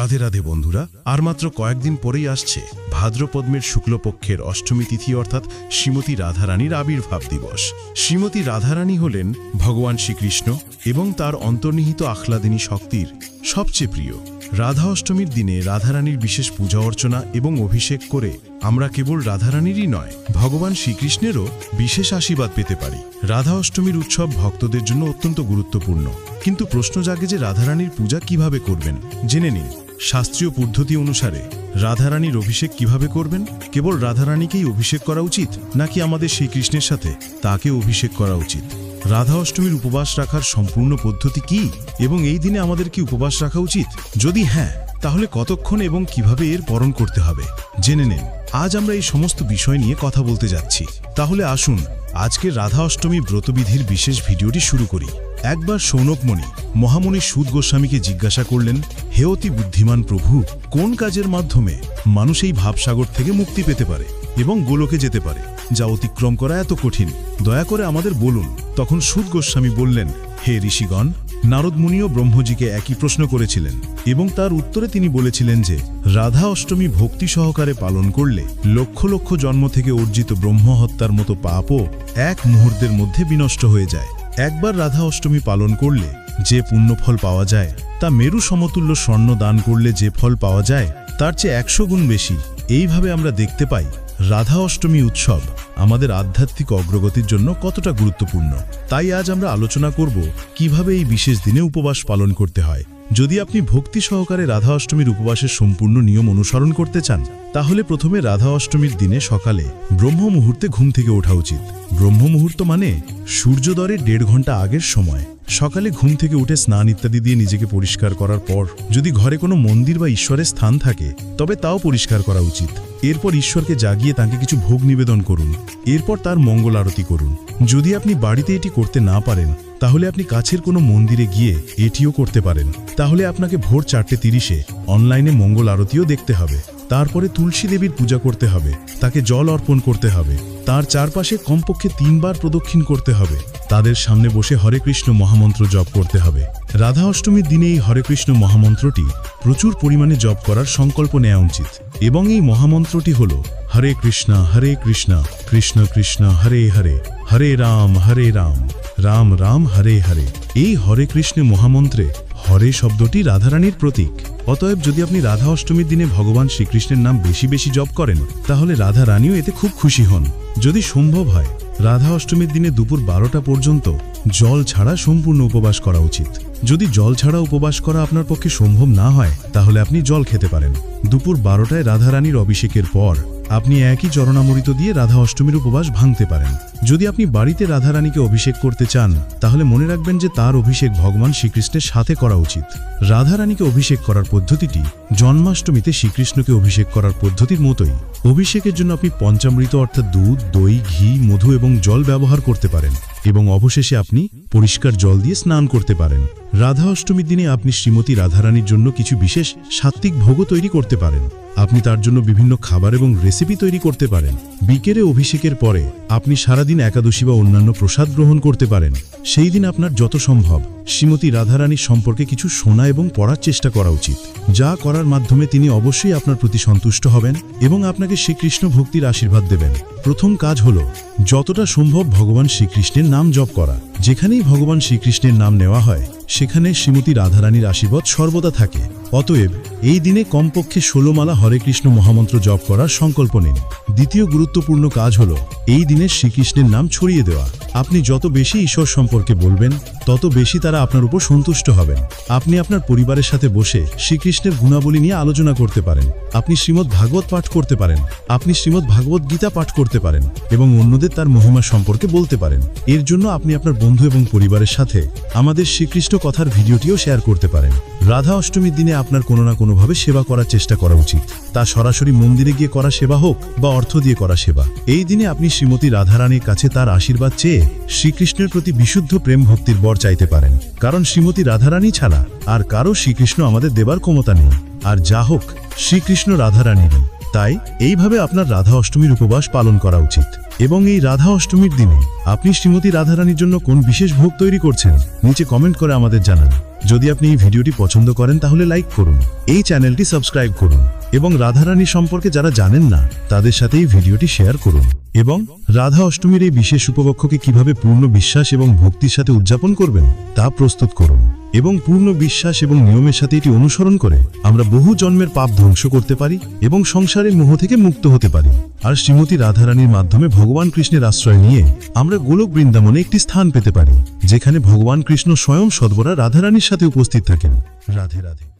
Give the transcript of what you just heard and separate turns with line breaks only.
রাধে রাধে বন্ধুরা আর মাত্র কয়েকদিন পরেই আসছে ভাদ্রপদ্মের শুক্লপক্ষের অষ্টমী তিথি অর্থাৎ শ্রীমতী রাধারানীর আবির্ভাব দিবস শ্রীমতী রাধারানী হলেন ভগবান শ্রীকৃষ্ণ এবং তার অন্তর্নিহিত আখলাদিনী শক্তির সবচেয়ে প্রিয় রাধা অষ্টমীর দিনে রাধারানীর বিশেষ পূজা অর্চনা এবং অভিষেক করে আমরা কেবল রাধারানীরই নয় ভগবান শ্রীকৃষ্ণেরও বিশেষ আশীর্বাদ পেতে পারি রাধা অষ্টমীর উৎসব ভক্তদের জন্য অত্যন্ত গুরুত্বপূর্ণ কিন্তু প্রশ্ন জাগে যে রাধারানীর পূজা কিভাবে করবেন জেনে নিন শাস্ত্রীয় পদ্ধতি অনুসারে রাধারানীর অভিষেক কিভাবে করবেন কেবল রাধারানীকেই অভিষেক করা উচিত নাকি আমাদের শ্রীকৃষ্ণের সাথে তাকে অভিষেক করা উচিত রাধা অষ্টমীর উপবাস রাখার সম্পূর্ণ পদ্ধতি কি এবং এই দিনে আমাদের কি উপবাস রাখা উচিত যদি হ্যাঁ তাহলে কতক্ষণ এবং কিভাবে এর পরণ করতে হবে জেনে নিন আজ আমরা এই সমস্ত বিষয় নিয়ে কথা বলতে যাচ্ছি তাহলে আসুন আজকে রাধা অষ্টমী ব্রতবিধির বিশেষ ভিডিওটি শুরু করি একবার সৌনকমণি মহামণি সুদ গোস্বামীকে জিজ্ঞাসা করলেন হে অতি বুদ্ধিমান প্রভু কোন কাজের মাধ্যমে মানুষ এই ভাবসাগর থেকে মুক্তি পেতে পারে এবং গোলকে যেতে পারে যা অতিক্রম করা এত কঠিন দয়া করে আমাদের বলুন তখন সুদ গোস্বামী বললেন হে ঋষিগণ নারদমুনিও ব্রহ্মজিকে একই প্রশ্ন করেছিলেন এবং তার উত্তরে তিনি বলেছিলেন যে রাধা অষ্টমী ভক্তি সহকারে পালন করলে লক্ষ লক্ষ জন্ম থেকে অর্জিত ব্রহ্ম হত্যার মতো পাপও এক মুহূর্তের মধ্যে বিনষ্ট হয়ে যায় একবার রাধা অষ্টমী পালন করলে যে পুণ্যফল পাওয়া যায় তা মেরু সমতুল্য স্বর্ণ দান করলে যে ফল পাওয়া যায় তার চেয়ে একশো গুণ বেশি এইভাবে আমরা দেখতে পাই রাধা অষ্টমী উৎসব আমাদের আধ্যাত্মিক অগ্রগতির জন্য কতটা গুরুত্বপূর্ণ তাই আজ আমরা আলোচনা করব কিভাবে এই বিশেষ দিনে উপবাস পালন করতে হয় যদি আপনি ভক্তি সহকারে রাধা অষ্টমীর উপবাসের সম্পূর্ণ নিয়ম অনুসরণ করতে চান তাহলে প্রথমে রাধা অষ্টমীর দিনে সকালে ব্রহ্ম মুহূর্তে ঘুম থেকে ওঠা উচিত ব্রহ্ম মুহূর্ত মানে সূর্যোদয়ের দেড় ঘন্টা আগের সময় সকালে ঘুম থেকে উঠে স্নান ইত্যাদি দিয়ে নিজেকে পরিষ্কার করার পর যদি ঘরে কোনো মন্দির বা ঈশ্বরের স্থান থাকে তবে তাও পরিষ্কার করা উচিত এরপর ঈশ্বরকে জাগিয়ে তাকে কিছু ভোগ নিবেদন করুন এরপর তার মঙ্গল আরতি করুন যদি আপনি বাড়িতে এটি করতে না পারেন তাহলে আপনি কাছের কোনো মন্দিরে গিয়ে এটিও করতে পারেন তাহলে আপনাকে ভোর চারটে তিরিশে অনলাইনে মঙ্গল আরতিও দেখতে হবে তারপরে তুলসী দেবীর পূজা করতে হবে তাকে জল অর্পণ করতে হবে তার চারপাশে কমপক্ষে তিনবার প্রদক্ষিণ করতে হবে তাদের সামনে বসে হরে কৃষ্ণ মহামন্ত্র জপ করতে হবে রাধা অষ্টমীর দিনে এই হরে কৃষ্ণ মহামন্ত্রটি প্রচুর পরিমাণে জপ করার সংকল্প নেওয়া উচিত এবং এই মহামন্ত্রটি হল হরে কৃষ্ণা হরে কৃষ্ণা কৃষ্ণ কৃষ্ণ হরে হরে হরে রাম হরে রাম রাম রাম হরে হরে এই হরে কৃষ্ণ মহামন্ত্রে হরে শব্দটি রাধারানীর প্রতীক অতএব যদি আপনি রাধা অষ্টমীর দিনে ভগবান শ্রীকৃষ্ণের নাম বেশি বেশি জপ করেন তাহলে রাধা রানীও এতে খুব খুশি হন যদি সম্ভব হয় রাধা অষ্টমীর দিনে দুপুর বারোটা পর্যন্ত জল ছাড়া সম্পূর্ণ উপবাস করা উচিত যদি জল ছাড়া উপবাস করা আপনার পক্ষে সম্ভব না হয় তাহলে আপনি জল খেতে পারেন দুপুর বারোটায় রাধারানীর অভিষেকের পর আপনি একই চরণামৃত দিয়ে রাধা অষ্টমীর উপবাস ভাঙতে পারেন যদি আপনি বাড়িতে রাধারানীকে অভিষেক করতে চান তাহলে মনে রাখবেন যে তার অভিষেক ভগবান শ্রীকৃষ্ণের সাথে করা উচিত রাধারানীকে অভিষেক করার পদ্ধতিটি জন্মাষ্টমীতে শ্রীকৃষ্ণকে অভিষেক করার পদ্ধতির মতোই অভিষেকের জন্য আপনি পঞ্চামৃত অর্থাৎ দুধ দই ঘি মধু এবং জল ব্যবহার করতে পারেন এবং অবশেষে আপনি পরিষ্কার জল দিয়ে স্নান করতে পারেন রাধা অষ্টমীর দিনে আপনি শ্রীমতী রাধারানীর জন্য কিছু বিশেষ সাত্ত্বিক ভোগও তৈরি করতে পারেন আপনি তার জন্য বিভিন্ন খাবার এবং রেসিপি তৈরি করতে পারেন বিকেলে অভিষেকের পরে আপনি সারাদিন একাদশী বা অন্যান্য প্রসাদ গ্রহণ করতে পারেন সেই দিন আপনার যত সম্ভব শ্রীমতী রাধারানীর সম্পর্কে কিছু শোনা এবং পড়ার চেষ্টা করা উচিত যা করার মাধ্যমে তিনি অবশ্যই আপনার প্রতি সন্তুষ্ট হবেন এবং আপনাকে শ্রীকৃষ্ণ ভক্তির আশীর্বাদ দেবেন প্রথম কাজ হল যতটা সম্ভব ভগবান শ্রীকৃষ্ণের নাম জপ করা যেখানেই ভগবান শ্রীকৃষ্ণের নাম নেওয়া হয় সেখানে শ্রীমতী রাধারানীর আশীর্বাদ সর্বদা থাকে অতএব এই দিনে কমপক্ষে ষোলো মালা হরে কৃষ্ণ মহামন্ত্র জপ করার সংকল্প নিন দ্বিতীয় গুরুত্বপূর্ণ কাজ হল এই দিনে শ্রীকৃষ্ণের নাম ছড়িয়ে দেওয়া আপনি যত বেশি ঈশ্বর সম্পর্কে বলবেন তত বেশি তারা আপনার উপর সন্তুষ্ট হবেন আপনি আপনার পরিবারের সাথে বসে শ্রীকৃষ্ণের গুণাবলী নিয়ে আলোচনা করতে পারেন আপনি শ্রীমদ ভাগবত পাঠ করতে পারেন আপনি শ্রীমদ ভাগবত গীতা পাঠ করতে পারেন এবং অন্যদের তার মহিমা সম্পর্কে বলতে পারেন এর জন্য আপনি আপনার বন্ধু এবং পরিবারের সাথে আমাদের শ্রীকৃষ্ণ কথার ভিডিওটিও শেয়ার করতে পারেন রাধা অষ্টমীর দিনে আপনার কোনো না কোনো কোনোভাবে সেবা করার চেষ্টা করা উচিত তা সরাসরি মন্দিরে গিয়ে করা সেবা হোক বা অর্থ দিয়ে করা সেবা এই দিনে আপনি শ্রীমতী রাধারানীর কাছে তার আশীর্বাদ চেয়ে শ্রীকৃষ্ণের প্রতি বিশুদ্ধ প্রেম ভক্তির বর চাইতে পারেন কারণ শ্রীমতী রাধারানী ছাড়া আর কারও শ্রীকৃষ্ণ আমাদের দেবার ক্ষমতা নেই আর যা হোক শ্রীকৃষ্ণ রাধারানীরই তাই এইভাবে আপনার রাধা অষ্টমীর উপবাস পালন করা উচিত এবং এই রাধা অষ্টমীর দিনে আপনি শ্রীমতী রাধারানীর জন্য কোন বিশেষ ভোগ তৈরি করছেন নিচে কমেন্ট করে আমাদের জানান যদি আপনি এই ভিডিওটি পছন্দ করেন তাহলে লাইক করুন এই চ্যানেলটি সাবস্ক্রাইব করুন এবং রাধারানী সম্পর্কে যারা জানেন না তাদের সাথে এই ভিডিওটি শেয়ার করুন এবং রাধা অষ্টমীর এই বিশেষ উপলক্ষকে কিভাবে পূর্ণ বিশ্বাস এবং ভক্তির সাথে উদযাপন করবেন তা প্রস্তুত করুন এবং পূর্ণ বিশ্বাস এবং নিয়মের সাথে এটি অনুসরণ করে আমরা বহু জন্মের পাপ ধ্বংস করতে পারি এবং সংসারের মোহ থেকে মুক্ত হতে পারি আর শ্রীমতী রাধারানীর মাধ্যমে ভগবান কৃষ্ণের আশ্রয় নিয়ে আমরা গোলক বৃন্দাবনে একটি স্থান পেতে পারি যেখানে ভগবান কৃষ্ণ স্বয়ং সদ্বরা রাধারানীর সাথে উপস্থিত থাকেন রাধে রাধে